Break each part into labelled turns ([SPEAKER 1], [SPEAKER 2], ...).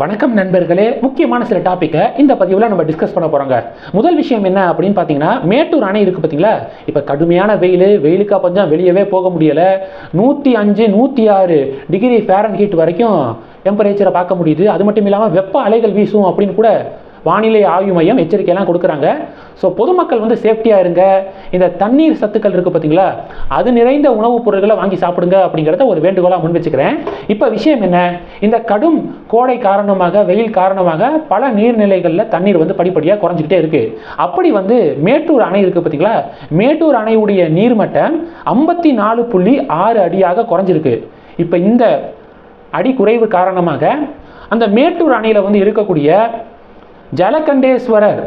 [SPEAKER 1] வணக்கம் நண்பர்களே. முக்கியமான சில டாப்பிக்கை இந்த பதிவில் நம்ம டிஸ்கஸ் பண்ண போகிறோங்க முதல் விஷயம் என்ன அப்படின்னு பார்த்தீங்கன்னா மேட்டூர் அணை இருக்குது பார்த்தீங்களா இப்போ கடுமையான வெயில் வெயிலுக்காக கொஞ்சம் வெளியவே போக முடியலை. நூற்றி அஞ்சு நூற்றி ஆறு டிகிரி ஃபேரன் ஹீட் வரைக்கும் டெம்பரேச்சரை பார்க்க முடியுது. அது மட்டும் இல்லாமல் வெப்ப அலைகள் வீசும் அப்படின்னு கூட வானிலை ஆய்வு மையம் எச்சரிக்கையெல்லாம் கொடுக்குறாங்க. ஸோ பொதுமக்கள் வந்து சேஃப்டியாக இருங்க. இந்த தண்ணீர் சத்துக்கள் இருக்குது பார்த்தீங்களா அது நிறைந்த உணவுப் பொருட்களை வாங்கி சாப்பிடுங்க அப்படிங்கிறத ஒரு வேண்டுகோளாக முன் வச்சுக்கிறேன். இப்போ விஷயம் என்ன? இந்த கடும் கோடை காரணமாக வெயில் காரணமாக பல நீர்நிலைகளில் தண்ணீர் வந்து படிப்படியாக குறைஞ்சிக்கிட்டே இருக்குது அப்படி வந்து மேட்டூர் அணை இருக்குது பார்த்தீங்களா மேட்டூர் அணையுடைய நீர்மட்டம் ஐம்பத்தி நாலு புள்ளி ஆறு அடியாக குறைஞ்சிருக்கு. இப்போ இந்த அடி குறைவு காரணமாக அந்த மேட்டூர் அணையில் வந்து இருக்கக்கூடிய ஜலகண்டேஸ்வரர்.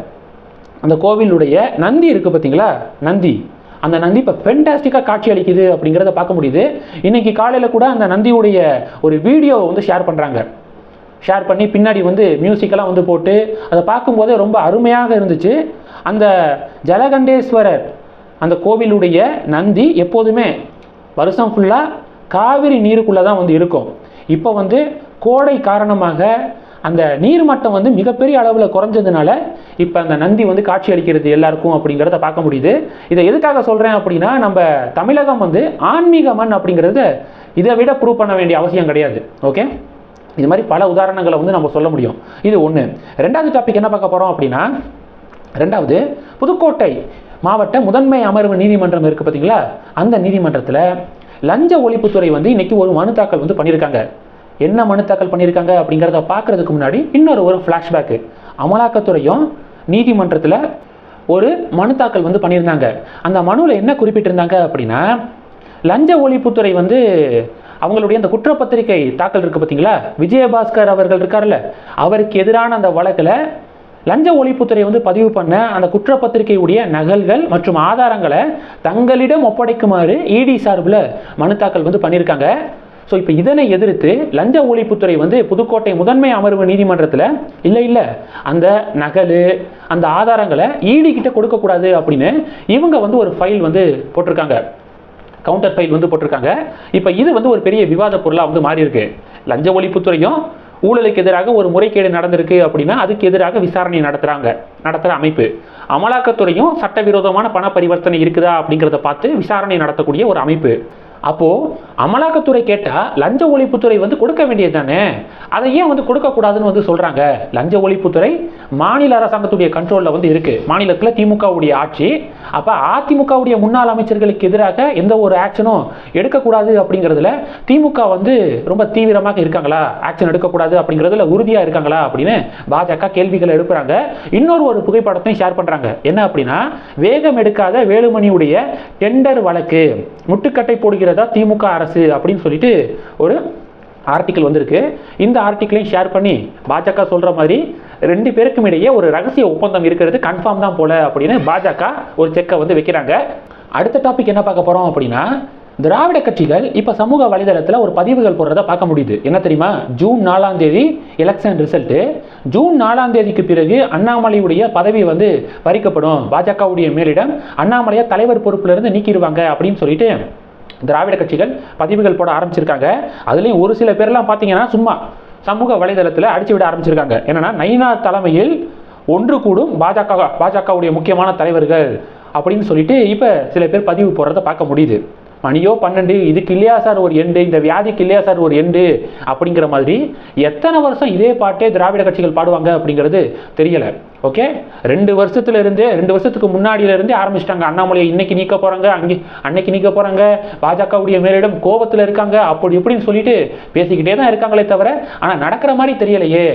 [SPEAKER 1] அந்த கோவிலுடைய நந்தி இருக்குது பார்த்தீங்களா? நந்தி. அந்த நந்தி இப்போ ஃபென்டாஸ்டிக்காக காட்சி அளிக்குது அப்படிங்கிறத பார்க்க முடியுது. இன்னைக்கு காலையில் கூட அந்த நந்தியுடைய ஒரு வீடியோ வந்து ஷேர் பண்ணுறாங்க ஷேர் பண்ணி பின்னாடி வந்து மியூசிக்கெல்லாம் வந்து போட்டு அதை பார்க்கும்போதே ரொம்ப அருமையாக இருந்துச்சு. அந்த ஜலகண்டேஸ்வரர் அந்த கோவிலுடைய நந்தி எப்போதுமே வருஷம் ஃபுல்லாக காவிரி நீருக்குள்ளே தான் வந்து இருக்கும். இப்போ வந்து கோடை காரணமாக அந்த நீர்மட்டம் வந்து மிகப்பெரிய அளவில் குறைஞ்சதுனால இப்போ அந்த நந்தி வந்து காட்சி அளிக்கிறது எல்லாருக்கும் அப்படிங்கிறத பார்க்க முடியுது. இதை எதுக்காக சொல்கிறேன் அப்படின்னா நம்ம தமிழகம் வந்து ஆன்மீக மண் அப்படிங்கிறத இதை விட ப்ரூவ் பண்ண வேண்டிய அவசியம் கிடையாது. ஓகே இது மாதிரி பல உதாரணங்களை வந்து நம்ம சொல்ல முடியும். இது ஒன்று ரெண்டாவது டாபிக் என்ன பார்க்க போகிறோம் அப்படின்னா ரெண்டாவது புதுக்கோட்டை மாவட்ட முதன்மை அமர்வு நீதிமன்றம் இருக்குது பார்த்தீங்களா அந்த நீதிமன்றத்தில் லஞ்ச ஒழிப்புத்துறை வந்து இன்றைக்கி ஒரு மனு தாக்கல் வந்து பண்ணியிருக்காங்க என்ன மனு தாக்கல் பண்ணியிருக்காங்க அப்படிங்கிறத பார்க்கறதுக்கு முன்னாடி இன்னொரு ஒரு ஃப்ளாஷ்பேக்கு அமலாக்கத்துறையும் நீதிமன்றத்தில் ஒரு மனு தாக்கல் வந்து பண்ணியிருந்தாங்க. அந்த மனுவில் என்ன குறிப்பிட்டிருந்தாங்க அப்படின்னா லஞ்ச ஒழிப்புத்துறை வந்து அவங்களுடைய அந்த குற்றப்பத்திரிகை தாக்கல் இருக்குது பார்த்தீங்களா விஜயபாஸ்கர் அவர்கள் இருக்கார்ல அவருக்கு எதிரான அந்த வழக்கில் லஞ்ச ஒழிப்புத்துறை வந்து பதிவு பண்ண அந்த குற்றப்பத்திரிகையுடைய நகல்கள் மற்றும் ஆதாரங்களை தங்களிடம் ஒப்படைக்குமாறு இடி சார்பில் மனு தாக்கல் வந்து பண்ணியிருக்காங்க. ஸோ இப்போ இதனை எதிர்த்து லஞ்ச ஒழிப்புத்துறை வந்து புதுக்கோட்டை முதன்மை அமர்வு நீதிமன்றத்தில் இல்லை இல்லை அந்த நகல் அந்த ஆதாரங்களை ஈடி கிட்ட கொடுக்கக்கூடாது அப்படின்னு இவங்க வந்து ஒரு ஃபைல் வந்து போட்டிருக்காங்க. கவுண்டர் ஃபைல் வந்து போட்டிருக்காங்க. இப்போ இது வந்து ஒரு பெரிய விவாத பொருளாக வந்து மாறி இருக்கு லஞ்ச ஒழிப்புத்துறையும் ஊழலுக்கு எதிராக ஒரு முறைகேடு நடந்திருக்கு அப்படின்னா அதுக்கு எதிராக விசாரணை நடத்துகிறாங்க நடத்துகிற அமைப்பு. அமலாக்கத்துறையும் சட்டவிரோதமான பண பரிவர்த்தனை இருக்குதா அப்படிங்கிறத பார்த்து விசாரணை நடத்தக்கூடிய ஒரு அமைப்பு. அப்போது அமலாக்கத்துறை கேட்டால் லஞ்ச ஒழிப்புத்துறை வந்து கொடுக்க வேண்டியது தானே? அதை ஏன் வந்து கொடுக்கக்கூடாதுன்னு வந்து சொல்கிறாங்க லஞ்ச ஒழிப்புத்துறை மாநில அரசாங்கத்துடைய கண்ட்ரோலில் வந்து இருக்குது மாநிலத்தில் திமுகவுடைய ஆட்சி. அப்போ அதிமுகவுடைய முன்னாள் அமைச்சர்களுக்கு எதிராக எந்த ஒரு ஆக்ஷனும் எடுக்கக்கூடாது அப்படிங்கிறதுல திமுக வந்து ரொம்ப தீவிரமாக இருக்காங்களா? ஆக்ஷன் எடுக்கக்கூடாது அப்படிங்கிறதுல உறுதியாக இருக்காங்களா அப்படின்னு பாஜக கேள்விகளை எழுப்புறாங்க. இன்னொரு ஒரு புகைப்படத்தையும் ஷேர் பண்ணுறாங்க என்ன அப்படின்னா வேகம் எடுக்காத வேலுமணியுடைய டெண்டர் வழக்கு. முட்டுக்கட்டை செய்கிறதா திமுக அரசு அப்படின்னு சொல்லிட்டு ஒரு ஆர்டிக்கிள் வந்திருக்கு. இந்த ஆர்டிக்கிளையும் ஷேர் பண்ணி பாஜக சொல்கிற மாதிரி ரெண்டு பேருக்கும் இடையே ஒரு ரகசிய ஒப்பந்தம் இருக்கிறது கன்ஃபார்ம் தான் போல அப்படின்னு பாஜக ஒரு செக்கை வந்து வைக்கிறாங்க. அடுத்த டாபிக் என்ன பார்க்க போகிறோம் அப்படின்னா திராவிட கட்சிகள் இப்போ சமூக வலைதளத்தில் ஒரு பதிவுகள் போடுறத பார்க்க முடியுது. என்ன தெரியுமா? ஜூன் நாலாம் தேதி எலெக்ஷன் ரிசல்ட்டு ஜூன் நாலாம் தேதிக்கு பிறகு அண்ணாமலையுடைய பதவி வந்து பறிக்கப்படும். பாஜகவுடைய மேலிடம் அண்ணாமலையை தலைவர் பொறுப்பிலிருந்து நீக்கிடுவாங்க அப்படின்னு சொல்லிட்டு திராவிட கட்சிகள் பதிவுகள் போட ஆரம்பிச்சிருக்காங்க. அதுலேயும் ஒரு சில பேர்லாம் பார்த்தீங்கன்னா சும்மா சமூக வலைதளத்தில் அடிச்சு விட ஆரம்பிச்சிருக்காங்க. என்னன்னா நைனா தலைமையில் ஒன்று கூடும் பாஜக பாஜகவுடைய முக்கியமான தலைவர்கள் அப்படின்னு சொல்லிட்டு இப்போ சில பேர் பதிவு போடுறத பார்க்க முடியுது. மணியோ பன்னெண்டு இதுக்கு இல்லையா சார் ஒரு எண்டு இந்த வியாதிக்கு இல்லையா சார் ஒரு எண்டு அப்படிங்கிற மாதிரி எத்தனை வருஷம் இதே பாட்டே திராவிட கட்சிகள் பாடுவாங்க அப்படிங்கிறது தெரியலை. ஓகே ரெண்டு வருஷத்துல இருந்தே ரெண்டு வருஷத்துக்கு முன்னாடியில இருந்தே ஆரம்பிச்சிட்டாங்க. அண்ணாமலையை இன்னைக்கு நீக்க போறாங்க அங்கே அன்னைக்கு நீக்க போறாங்க. பாஜகவுடைய மேலிடம் கோபத்தில் இருக்காங்க அப்படி இப்படின்னு சொல்லிட்டு பேசிக்கிட்டே தான் இருக்காங்களே தவிர ஆனால் நடக்கிற மாதிரி தெரியலையே.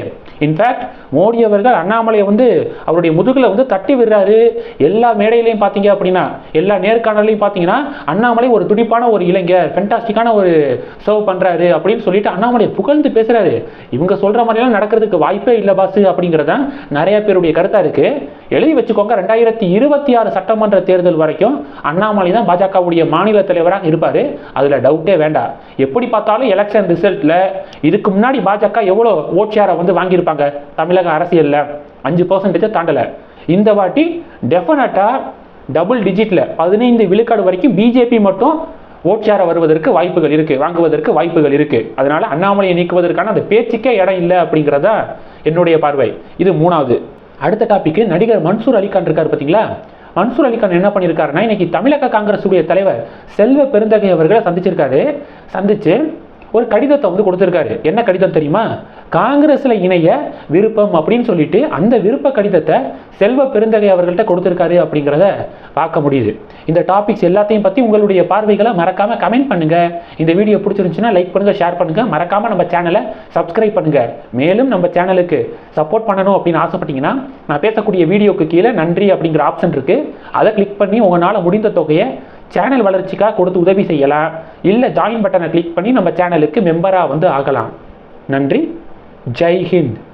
[SPEAKER 1] இன்ஃபேக்ட் மோடி அவர்கள் அண்ணாமலையை வந்து அவருடைய முதுகில் வந்து தட்டி விடுறாரு. எல்லா மேடையிலையும் பார்த்தீங்க அப்படின்னா எல்லா நேர்காணலையும் பார்த்தீங்கன்னா அண்ணாமலை ஒரு துடிப்பான ஒரு இளைஞர் ஃபென்டாஸ்டிக்கான ஒரு சர்வ் பண்ணுறாரு அப்படின்னு சொல்லிட்டு அண்ணாமலை புகழ்ந்து பேசுகிறாரு இவங்க சொல்கிற மாதிரிலாம் நடக்கிறதுக்கு வாய்ப்பே இல்லை பாஸ் அப்படிங்கிறதான் நிறைய பேருடைய கருத்தாக இருக்குது எழுதி வச்சுக்கோங்க. ரெண்டாயிரத்தி இருபத்தி ஆறு சட்டமன்ற தேர்தல் வரைக்கும் அண்ணாமலை தான் பாஜகவுடைய மாநில தலைவராக இருப்பார். அதில் டவுட்டே வேண்டாம். எப்படி பார்த்தாலும் எலெக்ஷன் ரிசல்ட்டில் இதுக்கு முன்னாடி பாஜக எவ்வளோ ஓட் ஷேரை வந்து வாங்கியிருப்பாங்க? தமிழக அரசியலில் அஞ்சு பர்சன்டேஜை தாண்டலை. இந்த வாட்டி டெஃபினட்டாக டபுள் டிஜிட்டில் பதினைந்து விழுக்காடு வரைக்கும் பிஜேபி மட்டும் ஓட்சியாரை வருவதற்கு வாய்ப்புகள் இருக்குது வாங்குவதற்கு வாய்ப்புகள் இருக்குது அதனால் அண்ணாமலையை நீக்குவதற்கான அந்த பேச்சுக்கே இடம் இல்லை அப்படிங்கிறதா என்னுடைய பார்வை. இது மூணாவது. அடுத்த டாபிக் நடிகர் மன்சூர் அலிகான் இருக்கார் பார்த்தீங்களா? மன்சூர் அலிகான் என்ன பண்ணியிருக்காருன்னா இன்னைக்கு தமிழக காங்கிரஸுடைய தலைவர் செல்வ பெருந்தகை அவர்களை சந்திச்சிருக்காரு. சந்திச்சு ஒரு கடிதத்தை வந்து கொடுத்துருக்காரு. என்ன கடிதம் தெரியுமா? காங்கிரஸில் இணைய விருப்பம் அப்படின்னு சொல்லிட்டு அந்த விருப்ப கடிதத்தை செல்வ பெருந்தகை அவர்கள்ட்ட கொடுத்துருக்காரு அப்படிங்கிறத பார்க்க முடியுது. இந்த டாபிக்ஸ் எல்லாத்தையும் பற்றி உங்களுடைய பார்வைகளை மறக்காமல் கமெண்ட் பண்ணுங்கள் இந்த வீடியோ பிடிச்சிருந்துச்சுன்னா லைக் பண்ணுங்கள் ஷேர் பண்ணுங்கள் மறக்காமல் நம்ம சேனலை சப்ஸ்கிரைப் பண்ணுங்கள் மேலும் நம்ம சேனலுக்கு சப்போர்ட் பண்ணணும் அப்படின்னு ஆசைப்பட்டீங்கன்னா நான் பேசக்கூடிய வீடியோக்கு கீழே நன்றி அப்படிங்கிற ஆப்ஷன் இருக்குது அதை கிளிக் பண்ணி உங்களால் முடிந்த தொகையை சேனல் வளர்ச்சிக்காக கொடுத்து உதவி செய்யலாம். இல்லை ஜாயின் பட்டனை கிளிக் பண்ணி நம்ம சேனலுக்கு மெம்பராக வந்து ஆகலாம். நன்றி. Jai Hind.